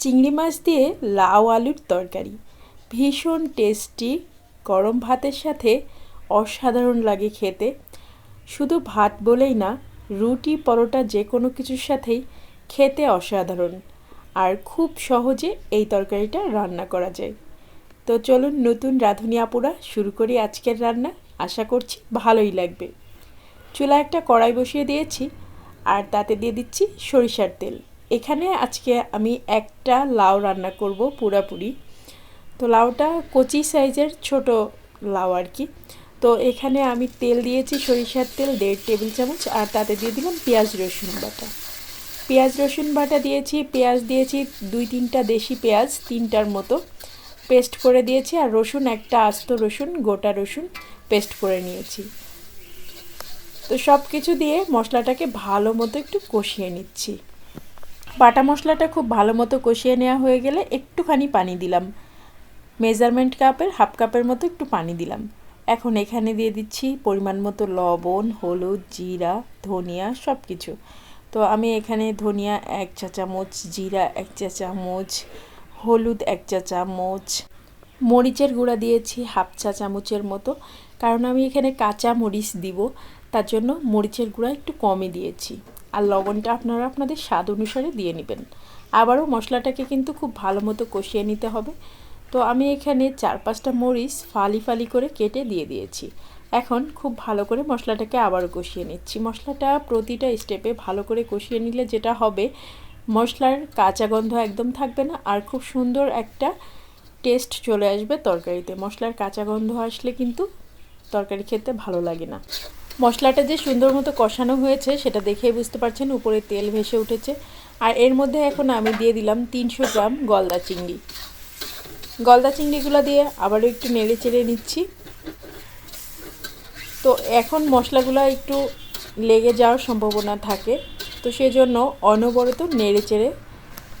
চিংড়ি মাছ দিয়ে লাউ আলুর তরকারি। ভীষণ টেস্টি গরম ভাতের সাথে অসাধারণ লাগে খেতে। শুধু ভাত বলেই না, রুটি, পরোটা যে কোনো কিছুর সাথেই খেতে অসাধারণ। আর খুব সহজে এই তরকারিটা রান্না করা যায়। তো চলুন নতুন রাঁধুনি আপুরা শুরু করি আজকের রান্না। আশা করছি ভালোই লাগবে। চুলা একটা কড়াই বসিয়ে দিয়েছি, আর তাতে দিয়ে দিচ্ছি সরিষার তেল। এখানে আজকে আমি একটা লাউ রান্না করব পুরাপুরি। তো লাউটা কচি সাইজের ছোট লাউ আর কি। তো এখানে আমি তেল দিয়েছি সরিষার তেল, দেড় টেবিল চামচ, আর তাতে দিয়ে দিলাম পেঁয়াজ রসুন বাটা। পেঁয়াজ রসুন বাটা দিয়েছি, পেঁয়াজ দিয়েছি দুই তিনটা দেশি পেঁয়াজ, তিনটার মতো। পেস্ট করে দিয়েছি, আর রসুন, একটা আস্ত রসুন, গোটা রসুন পেস্ট করে নিয়েছি। তো সব কিছু দিয়ে মশলাটাকে ভালো মতো একটু কষিয়ে নিচ্ছি। বাটা মশলাটা খুব ভালো মতো কষিয়ে নেওয়া হয়ে গেলে একটুখানি পানি দিলাম। মেজারমেন্ট কাপের হাফ কাপের মতো একটু পানি দিলাম। এখন এখানে দিয়ে দিচ্ছি পরিমাণ মতো লবণ, হলুদ, জিরা, ধনিয়া সব কিছু তো আমি এখানে ধনিয়া এক চা চামচ, জিরা এক চা চামচ, হলুদ এক চা চামচ, মরিচের গুঁড়া দিয়েছি হাফ চা চামচের মতো। কারণ আমি এখানে কাঁচা মরিচ দিব, তার জন্য মরিচের গুঁড়া একটু কমই দিয়েছি। আর লবণটা আপনারা আপনাদের স্বাদ অনুসারে দিয়ে নেবেন। আবারও মশলাটাকে কিন্তু খুব ভালো মতো কষিয়ে নিতে হবে। তো আমি এখানে চার পাঁচটা মরিচ ফালি ফালি করে কেটে দিয়ে দিয়েছি। এখন খুব ভালো করে মশলাটাকে আবারও কষিয়ে নিচ্ছি। মশলাটা প্রতিটা স্টেপে ভালো করে কষিয়ে নিলে যেটা হবে, মশলার কাঁচা গন্ধ একদম থাকবে না আর খুব সুন্দর একটা টেস্ট চলে আসবে তরকারিতে। মশলার কাঁচা গন্ধ আসলে কিন্তু তরকারি খেতে ভালো লাগে না। মশলাটা যে সুন্দর মতো কষানো হয়েছে, সেটা দেখেই বুঝতে পারছেন উপরে তেল ভেসে উঠেছে। আর এর মধ্যে এখন আমি দিয়ে দিলাম তিনশো গ্রাম গলদা চিংড়ি। গলদা চিংড়িগুলো দিয়ে আবারও একটু নেড়ে চেড়ে নিচ্ছি। তো এখন মশলাগুলো একটু লেগে যাওয়ার সম্ভাবনা থাকে। তো সেজন্য অনবরত নেড়ে চেড়ে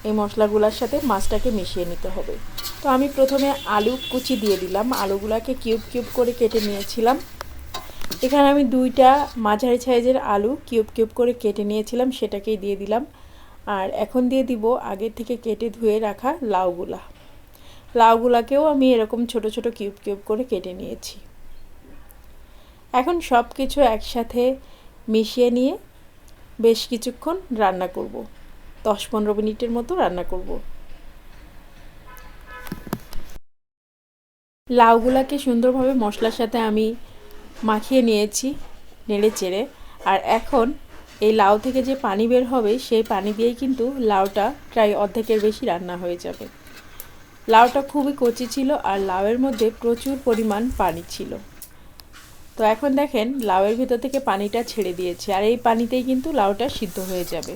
এই মশলাগুলোর সাথে মাছটাকে মিশিয়ে নিতে হবে। তো আমি প্রথমে আলু কুচি দিয়ে দিলাম। আলুগুলোকে কিউব কিউব করে কেটে নিয়েছিলাম। এখানে আমি দুইটা মাঝারি সাইজের আলু কিউব কিউব করে কেটে নিয়েছিলাম, সেটাকেই দিয়ে দিলাম। আর এখন দিয়ে দিব আগে থেকে কেটে ধুয়ে রাখা লাউগুলা। লাউগুলাকেও আমি এরকম ছোট ছোট কিউব কিউব করে কেটে নিয়েছি। এখন সব কিছু একসাথে মিশিয়ে নিয়ে বেশ কিছুক্ষণ রান্না করব। দশ পনেরো মিনিটের মতো রান্না করব। লাউগুলাকে সুন্দরভাবে মশলার সাথে আমি মাখিয়ে নিয়েছি নেড়ে চেড়ে। আর এখন এই লাউ থেকে যে পানি বের হবে, সেই পানি দিয়েই কিন্তু লাউটা প্রায় অর্ধেকের বেশি রান্না হয়ে যাবে। লাউটা খুবই কচি ছিল আর লাউয়ের মধ্যে প্রচুর পরিমাণ পানি ছিল। তো এখন দেখেন লাউয়ের ভিতর থেকে পানিটা ছেড়ে দিয়েছে আর এই পানিতেই কিন্তু লাউটা সিদ্ধ হয়ে যাবে।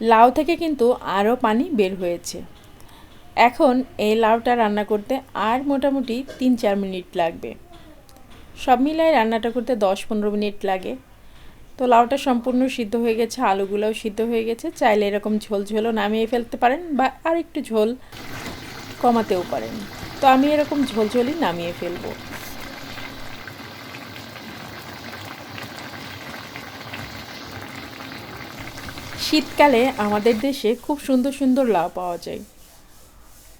লাউ থেকে কিন্তু আরও পানি বের হয়েছে। এখন এই লাউটা রান্না করতে আর মোটামুটি তিন চার মিনিট লাগবে। সব মিলায় রান্নাটা করতে দশ পনেরো মিনিট লাগে। তো লাউটা সম্পূর্ণ সিদ্ধ হয়ে গেছে, আলুগুলোও সিদ্ধ হয়ে গেছে। চাইলে এরকম ঝোল ঝোলও নামিয়ে ফেলতে পারেন বা আর একটু ঝোল কমাতেও পারেন। তো আমি এরকম ঝোল ঝোলই নামিয়ে ফেলব। শীতকালে আমাদের দেশে খুব সুন্দর সুন্দর লাউ পাওয়া যায়।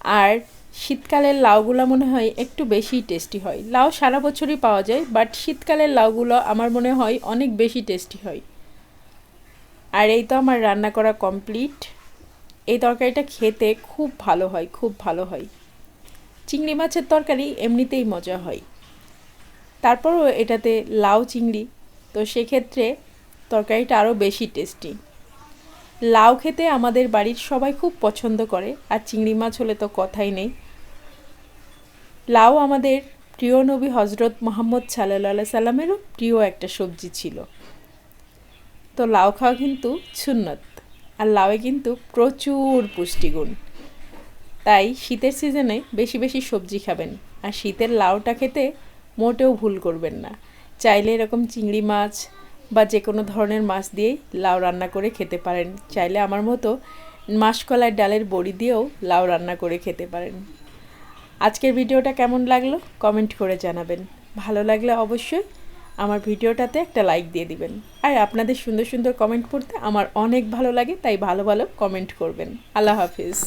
আর শীতকালের লাউগুলো মনে হয় একটু বেশি টেস্টি হয়। লাউ সারা বছরই পাওয়া যায় বাট শীতকালের লাউগুলো আমার মনে হয় অনেক বেশি টেস্টি হয়। আর এই তো আমার রান্না করা কমপ্লিট এই তরকারিটা খেতে খুব ভালো হয়, খুব ভালো হয়। চিংড়ি মাছের তরকারি এমনিতেই মজা হয়। তারপরও এটাতে লাউ, চিংড়ি, তো সেক্ষেত্রে তরকারিটা আরও বেশি টেস্টি লাউ খেতে আমাদের বাড়ির সবাই খুব পছন্দ করে, আর চিংড়ি মাছ হলে তো কথাই নেই। লাউ আমাদের প্রিয় নবী হজরত মোহাম্মদ সাল্লা সাল্লামেরও প্রিয় একটা সবজি ছিল। তো লাউ খাওয়া কিন্তু সুন্নত, আর লাউয়ে কিন্তু প্রচুর পুষ্টিগুণ। তাই শীতের সিজনে বেশি বেশি সবজি খাবেন, আর শীতের লাউটা খেতে মোটেও ভুল করবেন না। চাইলে এরকম চিংড়ি মাছ বা যে কোনো ধরনের মাছ দিয়েই লাউ রান্না করে খেতে পারেন। চাইলে আমার মতো মাসকলার ডালের বড়ি দিয়েও লাউ রান্না করে খেতে পারেন। আজকের ভিডিওটা কেমন লাগল কমেন্ট করে জানাবেন। ভালো লাগলে অবশ্যই আমার ভিডিওটাতে একটা লাইক দিয়ে দিবেন। আর আপনাদের সুন্দর সুন্দর কমেন্ট পড়তে আমার অনেক ভালো লাগে, তাই ভালো ভালো কমেন্ট করবেন। আল্লাহ হাফিজ।